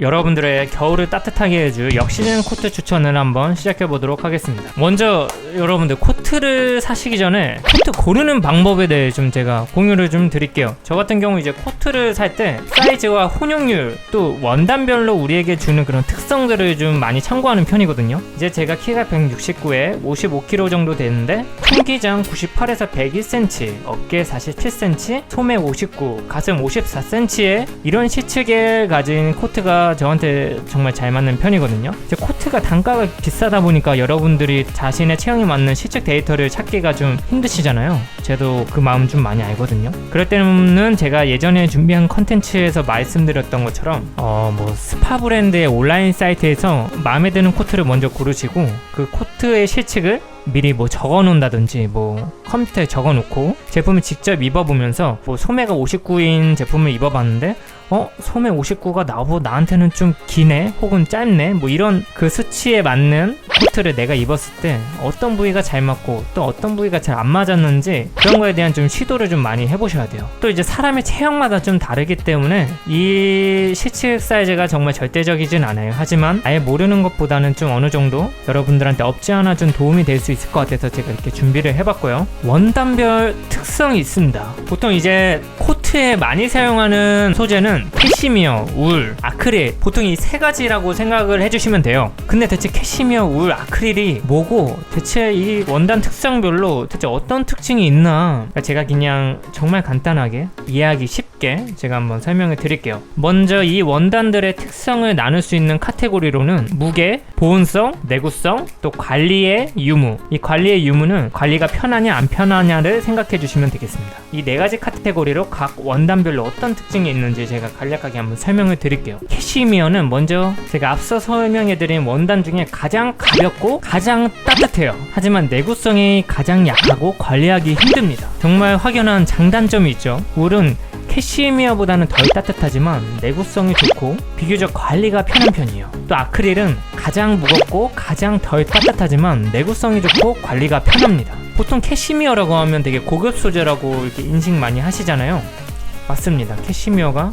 여러분들의 겨울을 따뜻하게 해줄 역시즌 코트 추천을 한번 시작해 보도록 하겠습니다. 먼저 여러분들 코트를 사시기 전에 코트 고르는 방법에 대해 좀 제가 공유를 좀 드릴게요. 저 같은 경우 이제 코트를 살 때 사이즈와 혼용률 또 원단별로 우리에게 주는 그런 특성들을 좀 많이 참고하는 편이거든요. 이제 제가 키가 169에 55kg 정도 되는데 총기장 98에서 101cm, 어깨 47cm, 소매 59, 가슴 54cm의 이런 시측에 가진 코트가 저한테 정말 잘 맞는 편이거든요. 이제 코트가 단가가 비싸다 보니까 여러분들이 자신의 체형에 맞는 시측 데이터를 찾기가 좀 힘드시잖아요. 저도 그 마음 좀 많이 알거든요. 그럴 때는 제가 예전에 준비한 컨텐츠에서 말씀드렸던 것처럼 어 뭐 스파 브랜드의 온라인 사이트에서 마음에 드는 코트를 먼저 고르시고 그 코트의 실측을 미리 뭐 적어 놓는다든지 뭐 컴퓨터에 적어 놓고 제품을 직접 입어보면서 뭐 소매가 59인 제품을 입어봤는데 어? 소매 59가 나보 나한테는 좀 기네? 혹은 짧네? 뭐 이런 그 수치에 맞는 코트를 내가 입었을 때 어떤 부위가 잘 맞고 또 어떤 부위가 잘 안 맞았는지 그런 거에 대한 좀 시도를 좀 많이 해보셔야 돼요. 또 이제 사람의 체형마다 좀 다르기 때문에 이 시측 사이즈가 정말 절대적이진 않아요. 하지만 아예 모르는 것보다는 좀 어느 정도 여러분들한테 없지 않아 좀 도움이 될 수 있을 것 같아서 제가 이렇게 준비를 해봤고요. 원단별 특성이 있습니다. 보통 이제 코트 에 많이 사용하는 소재는 캐시미어, 울, 아크릴. 보통 이 세 가지라고 생각을 해주시면 돼요. 근데 대체 캐시미어, 울, 아크릴이 뭐고 대체 이 원단 특성별로 대체 어떤 특징이 있나? 제가 그냥 정말 간단하게 이해하기 쉽게 제가 한번 설명을 드릴게요. 먼저 이 원단들의 특성을 나눌 수 있는 카테고리로는 무게, 보온성, 내구성, 또 관리의 유무. 이 관리의 유무는 관리가 편하냐 안 편하냐를 생각해 주시면 되겠습니다. 이 네 가지 카테고리로 각 원단별로 어떤 특징이 있는지 제가 간략하게 한번 설명을 드릴게요. 캐시미어는 먼저 제가 앞서 설명해 드린 원단 중에 가장 가볍고 가장 따뜻해요. 하지만 내구성이 가장 약하고 관리하기 힘듭니다. 정말 확연한 장단점이 있죠 울은 캐시미어보다는 덜 따뜻하지만 내구성이 좋고 비교적 관리가 편한 편이에요. 또 아크릴은 가장 무겁고 가장 덜 따뜻하지만 내구성이 좋고 관리가 편합니다. 보통 캐시미어라고 하면 되게 고급 소재라고 이렇게 인식 많이 하시잖아요. 맞습니다. 캐시미어가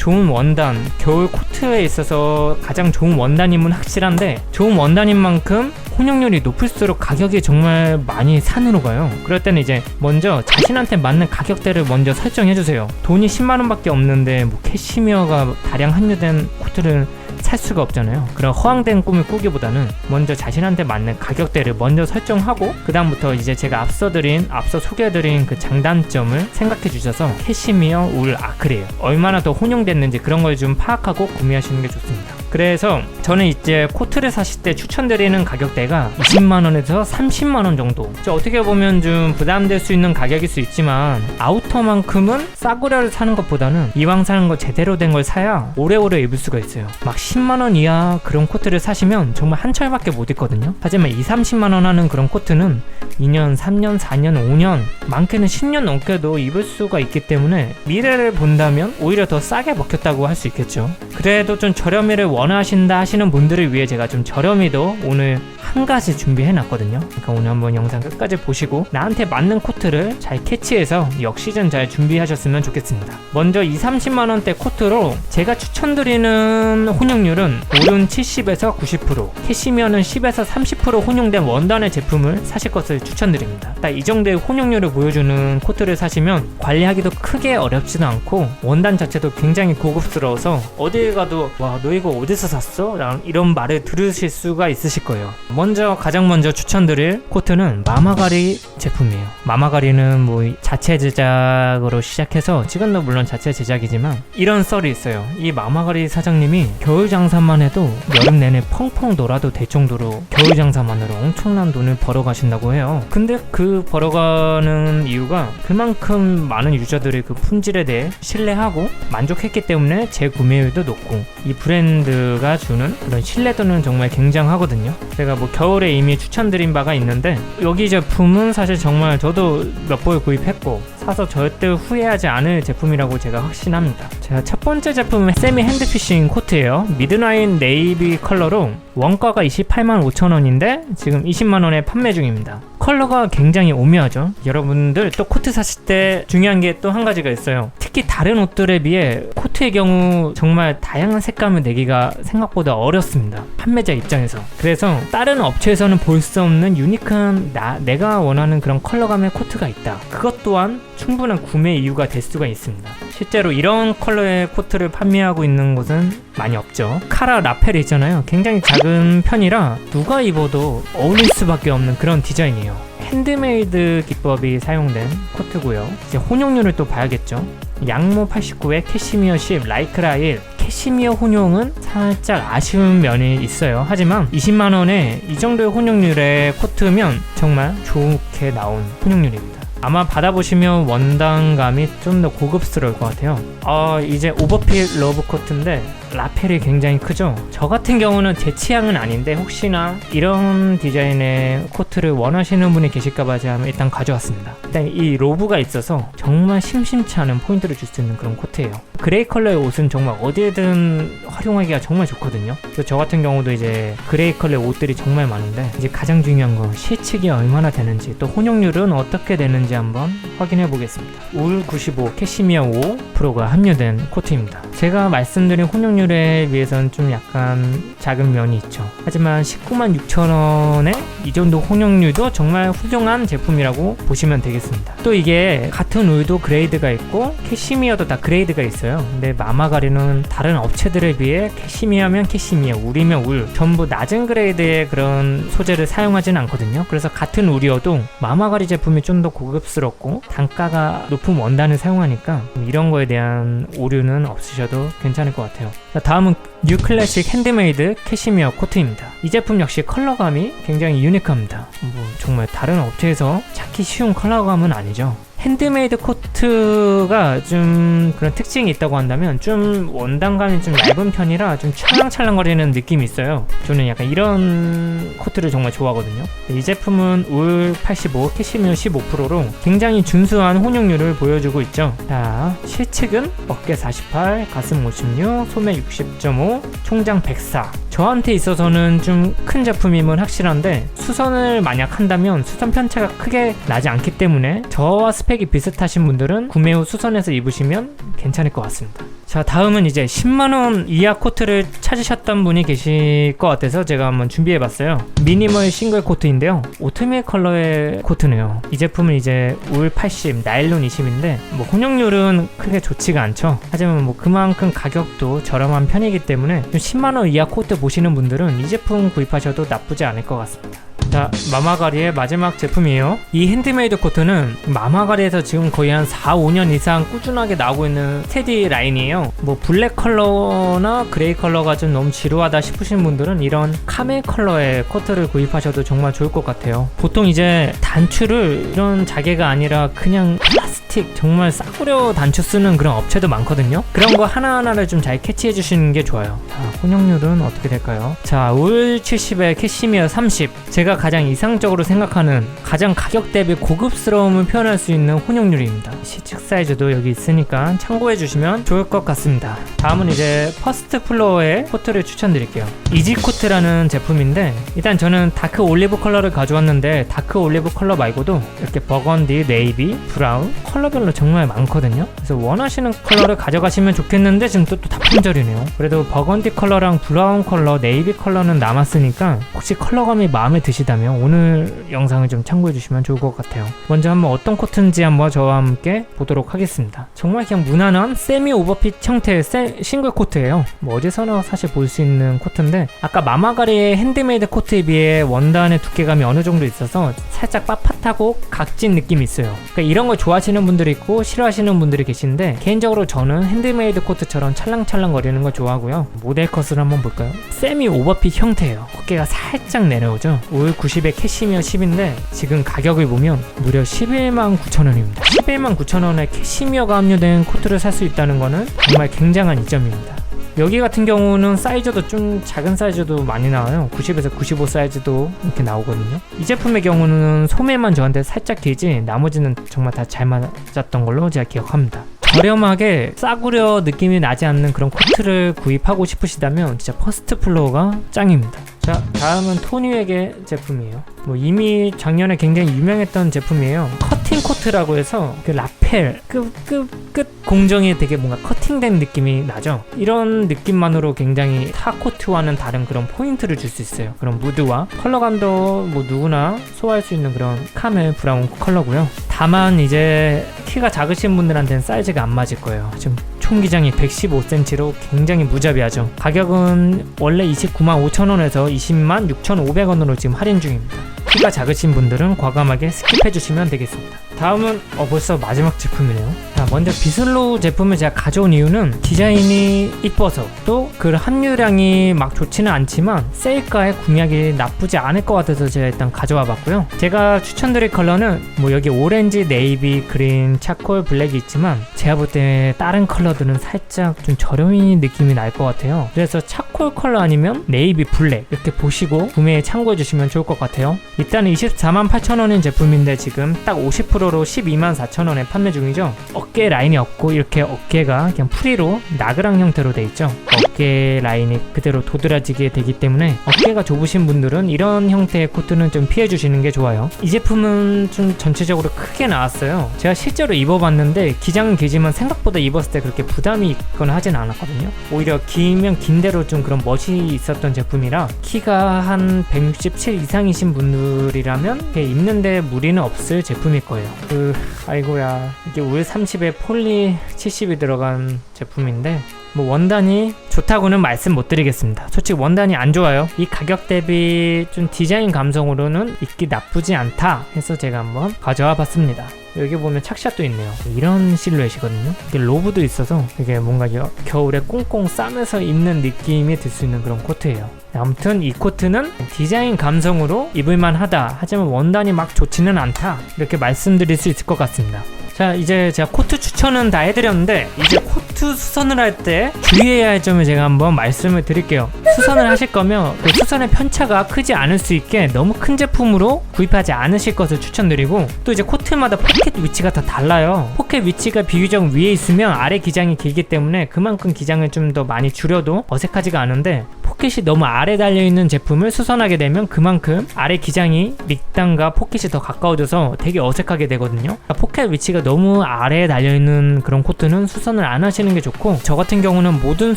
좋은 원단, 겨울 코트에 있어서 가장 좋은 원단임은 확실한데 좋은 원단인 만큼 혼용률이 높을수록 가격이 정말 많이 산으로 가요. 그럴 때는 이제 먼저 자신한테 맞는 가격대를 먼저 설정해 주세요. 돈이 10만 원밖에 없는데 뭐 캐시미어가 다량 함유된 코트를 살 수가 없잖아요. 그런 허황된 꿈을 꾸기보다는 먼저 자신한테 맞는 가격대를 먼저 설정하고 그 다음부터 이제 제가 앞서 드린 앞서 소개해드린 그 장단점을 생각해 주셔서 캐시미어, 울, 아크릴 얼마나 더 혼용됐는지 그런 걸 좀 파악하고 구매하시는 게 좋습니다. 그래서 저는 이제 코트를 사실 때 추천드리는 가격대가 20만 원에서 30만 원 정도. 이제 어떻게 보면 좀 부담될 수 있는 가격일 수 있지만 아우터만큼은 싸구려를 사는 것보다는 이왕 사는 거 제대로 된 걸 사야 오래오래 입을 수가 있어요. 막 10만 원 이하 그런 코트를 사시면 정말 한 철밖에 못 입거든요. 하지만 2, 30만 원 하는 그런 코트는 2년, 3년, 4년, 5년, 많게는 10년 넘게도 입을 수가 있기 때문에 미래를 본다면 오히려 더 싸게 먹혔다고 할 수 있겠죠. 그래도 좀 저렴이를 원 하신다 하시는 분들을 위해 제가 좀 저렴이도 오늘 한 가지 준비해 놨거든요. 그러니까 오늘 한번 영상 끝까지 보시고 나한테 맞는 코트를 잘 캐치해서 역시전 잘 준비하셨으면 좋겠습니다. 먼저 2, 30만 원대 코트로 제가 추천드리는 혼용률은 오른 70에서 90%, 캐시미어는 10에서 30% 혼용된 원단의 제품을 사실 것을 추천드립니다. 딱 이 정도의 혼용률을 보여주는 코트를 사시면 관리하기도 크게 어렵지도 않고 원단 자체도 굉장히 고급스러워서 어딜 가도 와 너 이거 어디서 샀어? 라는 이런 말을 들으실 수가 있으실 거예요. 먼저 가장 먼저 추천드릴 코트는 마마가리 제품이에요. 마마가리는 뭐 자체 제작으로 시작해서 지금도 물론 자체 제작이지만 이런 썰이 있어요. 이 마마가리 사장님이 겨울 장사만 해도 여름 내내 펑펑 놀아도 될 정도로 겨울 장사만으로 엄청난 돈을 벌어 가신다고 해요. 근데 그 벌어가는 이유가 그만큼 많은 유저들의 그 품질에 대해 신뢰하고 만족했기 때문에 재구매율도 높고 이 브랜드가 주는 그런 신뢰도는 정말 굉장하거든요. 제가 뭐 겨울에 이미 추천드린 바가 있는데 여기 제품은 사실 정말 저도 몇 벌 구입했고 사서 절대 후회하지 않을 제품이라고 제가 확신합니다. 자, 첫 번째 제품은 세미 핸드피싱 코트예요. 미드나인 네이비 컬러로 원가가 28만 5천 원인데 지금 20만 원에 판매 중입니다. 컬러가 굉장히 오묘하죠. 여러분들 또 코트 사실 때 중요한 게 또 한 가지가 있어요. 특히 다른 옷들에 비해 코트의 경우 정말 다양한 색감을 내기가 생각보다 어렵습니다. 판매자 입장에서. 그래서 다른 업체에서는 볼 수 없는 유니크한 나, 내가 원하는 그런 컬러감의 코트가 있다. 그것 또한 충분한 구매 이유가 될 수가 있습니다. 실제로 이런 컬러의 코트를 판매하고 있는 곳은 많이 없죠. 카라 라펠 있잖아요. 굉장히 작은 편이라 누가 입어도 어울릴 수밖에 없는 그런 디자인이에요. 핸드메이드 기법이 사용된 코트고요. 이제 혼용률을 또 봐야겠죠. 양모 89에 캐시미어 10, 라이크라 1. 캐시미어 혼용은 살짝 아쉬운 면이 있어요. 하지만 20만 원에 이 정도의 혼용률의 코트면 정말 좋게 나온 혼용률입니다. 아마 받아보시면 원단감이 좀 더 고급스러울 것 같아요. 어, 이제 오버핏 러브 코트인데 라펠이 굉장히 크죠. 저 같은 경우는 제 취향은 아닌데 혹시나 이런 디자인의 코트를 원하시는 분이 계실까봐 제가 일단 가져왔습니다. 일단 이 로브가 있어서 정말 심심치 않은 포인트를 줄 수 있는 그런 코트예요. 그레이 컬러의 옷은 정말 어디에든 활용하기가 정말 좋거든요. 그래서 저 같은 경우도 이제 그레이 컬러의 옷들이 정말 많은데 이제 가장 중요한 건 실측이 얼마나 되는지 또 혼용률은 어떻게 되는지 한번 확인해 보겠습니다. 울 95 캐시미어 5 프로가 함유된 코트입니다. 제가 말씀드린 혼용률에 비해서는 좀 약간 작은 면이 있죠. 하지만 19만 6천 원에 이 정도 혼용률도 정말 훌륭한 제품이라고 보시면 되겠습니다. 또 이게 같은 울도 그레이드가 있고 캐시미어도 다 그레이드가 있어요. 근데 마마가리는 다른 업체들에 비해 캐시미어면 캐시미어, 울이면 울 전부 낮은 그레이드의 그런 소재를 사용하지는 않거든요. 그래서 같은 울이어도 마마가리 제품이 좀 더 고급스럽고 단가가 높은 원단을 사용하니까 이런 거에 대한 오류는 없으셔도 괜찮을 것 같아요. 자, 다음은 뉴 클래식 핸드메이드 캐시미어 코트입니다. 이 제품 역시 컬러감이 굉장히 유니크합니다. 뭐 정말 다른 업체에서 찾기 쉬운 컬러감은 아니죠. 핸드메이드 코트가 좀 그런 특징이 있다고 한다면 좀 원단감이 좀 얇은 편이라 좀 찰랑찰랑거리는 느낌이 있어요. 저는 약간 이런 코트를 정말 좋아하거든요. 이 제품은 울 85, 캐시미어 15%로 굉장히 준수한 혼용률을 보여주고 있죠. 자, 실측은 어깨 48, 가슴 56, 소매 60.5, 총장 104. 저한테 있어서는 좀 큰 제품임은 확실한데 수선을 만약 한다면 수선 편차가 크게 나지 않기 때문에 저와 스펙 이 비슷하신 분들은 구매 후 수선해서 입으시면 괜찮을 것 같습니다. 자 다음은 이제 10만원 이하 코트를 찾으셨던 분이 계실 것 같아서 제가 한번 준비해봤어요. 미니멀 싱글 코트인데요. 오트밀 컬러의 코트네요. 이 제품은 이제 울 80, 나일론 20인데 뭐 혼용률은 크게 좋지가 않죠. 하지만 뭐 그만큼 가격도 저렴한 편이기 때문에 좀 10만원 이하 코트 보시는 분들은 이 제품 구입하셔도 나쁘지 않을 것 같습니다 자, 마마가리의 마지막 제품이에요. 이 핸드메이드 코트는 마마가리에서 지금 거의 한 4, 5년 이상 꾸준하게 나오고 있는 스테디 라인이에요. 뭐 블랙 컬러나 그레이 컬러가 좀 너무 지루하다 싶으신 분들은 이런 카멜 컬러의 코트를 구입하셔도 정말 좋을 것 같아요. 보통 이제 단추를 이런 자개가 아니라 그냥 플라스틱 정말 싸구려 단추 쓰는 그런 업체도 많거든요. 그런 거 하나하나를 좀 잘 캐치해 주시는 게 좋아요. 자, 혼용률은 어떻게 될까요? 자, 울 70에 캐시미어 30. 제가 가장 이상적으로 생각하는 가장 가격 대비 고급스러움을 표현할 수 있는 혼용률입니다. 시측 사이즈도 여기 있으니까 참고해 주시면 좋을 것 같습니다. 다음은 이제 퍼스트 플로어의 코트를 추천드릴게요. 이지 코트라는 제품인데 일단 저는 다크 올리브 컬러를 가져왔는데 다크 올리브 컬러 말고도 이렇게 버건디, 네이비, 브라운 컬러별로 정말 많거든요. 그래서 원하시는 컬러를 가져가시면 좋겠는데 지금 또, 또 다품절이네요. 그래도 버건디 컬러랑 브라운 컬러, 네이비 컬러는 남았으니까 혹시 컬러감이 마음에 드시다면 오늘 영상을 좀 참고해 주시면 좋을 것 같아요. 먼저 한번 어떤 코트인지 한번 저와 함께 보도록 하겠습니다. 정말 그냥 무난한 세미 오버핏 형태의 세- 싱글 코트예요. 뭐 어디서나 사실 볼 수 있는 코트인데 아까 마마가리의 핸드메이드 코트에 비해 원단의 두께감이 어느 정도 있어서 살짝 빳빳하고 각진 느낌이 있어요. 그러니까 이런 걸 좋아하시는 분들이 있고 싫어하시는 분들이 계신데 개인적으로 저는 핸드메이드 코트처럼 찰랑찰랑 거리는 걸 좋아하고요. 모델 컷을 한번 볼까요? 세미 오버핏 형태예요. 어깨가 살짝 내려오죠. 올 90에 캐시미어 10인데 지금 가격을 보면 무려 11만 9천 원입니다. 11만 9천 원에 캐시미어가 함유된 코트를 살 수 있다는 거는 정말 굉장한 이점입니다. 여기 같은 경우는 사이즈도 좀 작은 사이즈도 많이 나와요. 90에서 95 사이즈도 이렇게 나오거든요. 이 제품의 경우는 소매만 저한테 살짝 길지 나머지는 정말 다 잘 맞았던 걸로 제가 기억합니다. 저렴하게 싸구려 느낌이 나지 않는 그런 코트를 구입하고 싶으시다면 진짜 퍼스트 플로어가 짱입니다. 자, 다음은 토니웨게 제품이에요. 뭐 이미 작년에 굉장히 유명했던 제품이에요. 커팅 코트라고 해서 그 라펠 끝끝 끝 공정이 되게 뭔가 커팅된 느낌이 나죠. 이런 느낌만으로 굉장히 타 코트와는 다른 그런 포인트를 줄 수 있어요. 그런 무드와 컬러감도 뭐 누구나 소화할 수 있는 그런 카멜 브라운 컬러고요. 다만 이제 키가 작으신 분들한테는 사이즈가 안 맞을 거예요. 지금 총 기장이 115cm로 굉장히 무자비하죠. 가격은 원래 29만 5천원에서 20만 6,500원으로 지금 할인 중입니다. 키가 작으신 분들은 과감하게 스킵해 주시면 되겠습니다. 다음은 어 벌써 마지막 제품이네요. 자 먼저 비슬로우 제품을 제가 가져온 이유는 디자인이 이뻐서 또 그 함유량이 막 좋지는 않지만 세일가에 구매하기 나쁘지 않을 것 같아서 제가 일단 가져와 봤고요. 제가 추천드릴 컬러는 뭐 여기 오렌지, 네이비, 그린, 차콜, 블랙이 있지만 제가 볼 때 다른 컬러들은 살짝 좀 저렴이 느낌이 날 것 같아요. 그래서 차콜 컬러 아니면 네이비, 블랙 이렇게 보시고 구매에 참고해 주시면 좋을 것 같아요. 일단은 24만 8천 원인 제품인데 지금 딱 50%로 12만 4천 원에 판매 중이죠. 어깨 라인이 없고 이렇게 어깨가 그냥 프리로 나그랑 형태로 돼 있죠. 어깨 라인이 그대로 도드라지게 되기 때문에 어깨가 좁으신 분들은 이런 형태의 코트는 좀 피해 주시는 게 좋아요. 이 제품은 좀 전체적으로 크게 나왔어요. 제가 실제로 입어봤는데 기장은 길지만 생각보다 입었을 때 그렇게 부담이 있거나 하진 않았거든요. 오히려 길면 긴 대로 좀 그런 멋이 있었던 제품이라 키가 한 167 이상이신 분들 이라면 이렇게 입는데 무리는 없을 제품일 거예요. 그 아이고야 이게 울 30에 폴리 70이 들어간 제품인데 뭐 원단이 좋다고는 말씀 못 드리겠습니다. 솔직히 원단이 안 좋아요. 이 가격 대비 좀 디자인 감성으로는 입기 나쁘지 않다 해서 제가 한번 가져와 봤습니다. 여기 보면 착샷도 있네요. 이런 실루엣이거든요. 이게 로브도 있어서 되게 뭔가 여- 겨울에 꽁꽁 싸매서 입는 느낌이 들 수 있는 그런 코트예요. 아무튼 이 코트는 디자인 감성으로 입을만 하다. 하지만 원단이 막 좋지는 않다. 이렇게 말씀드릴 수 있을 것 같습니다. 자 이제 제가 코트 추천은 다 해드렸는데 이제 코트 수선을 할 때 주의해야 할 점을 제가 한번 말씀을 드릴게요. 수선을 하실 거면 그 수선의 편차가 크지 않을 수 있게 너무 큰 제품으로 구입하지 않으실 것을 추천드리고 또 이제 코트마다 포켓 위치가 다 달라요. 포켓 위치가 비교적 위에 있으면 아래 기장이 길기 때문에 그만큼 기장을 좀 더 많이 줄여도 어색하지가 않은데 포켓이 너무 아래 달려있는 제품을 수선하게 되면 그만큼 아래 기장이 밑단과 포켓이 더 가까워져서 되게 어색하게 되거든요. 그러니까 포켓 위치가 너무 아래에 달려있는 그런 코트는 수선을 안 하시는 게 좋고 저 같은 경우는 모든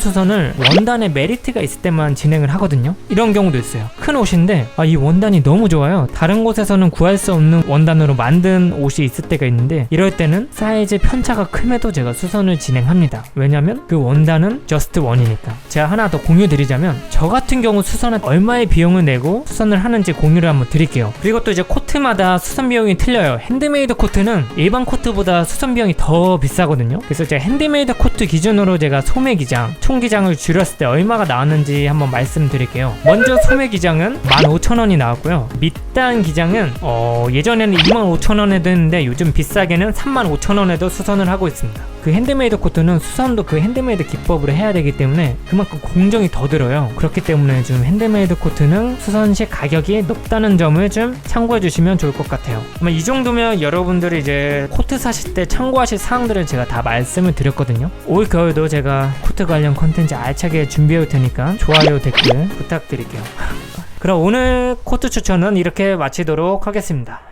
수선을 원단에 메리트가 있을 때만 진행을 하거든요. 이런 경우도 있어요. 큰 옷인데 아, 이 원단이 너무 좋아요. 다른 곳에서는 구할 수 없는 원단으로 만든 옷이 있을 때가 있는데 이럴 때는 사이즈 편차가 큼에도 제가 수선을 진행합니다. 왜냐면 그 원단은 저스트 원이니까. 제가 하나 더 공유 드리자면 저 같은 경우 수선은 얼마의 비용을 내고 수선을 하는지 공유를 한번 드릴게요. 그리고 또 이제 코트마다 수선 비용이 틀려요. 핸드메이드 코트는 일반 코트보다 수선 비용이 더 비싸거든요. 그래서 제가 핸드메이드 코트 기준으로 제가 소매 기장 총 기장을 줄였을 때 얼마가 나왔는지 한번 말씀드릴게요. 먼저 소매 기장은 15,000원이 나왔고요. 밑단 기장은 어, 예전에는 25,000원에도 했는데 요즘 비싸게는 35,000원에도 수선을 하고 있습니다 그 핸드메이드 코트는 수선도 그 핸드메이드 기법으로 해야 되기 때문에 그만큼 공정이 더 들어요. 그렇기 때문에 좀 핸드메이드 코트는 수선 시 가격이 높다는 점을 좀 참고해 주시면 좋을 것 같아요. 아마 이 정도면 여러분들이 이제 코트 사실 때 참고하실 사항들을 제가 다 말씀을 드렸거든요. 올 겨울도 제가 코트 관련 컨텐츠 알차게 준비해 올 테니까 좋아요 댓글 부탁드릴게요. 그럼 오늘 코트 추천은 이렇게 마치도록 하겠습니다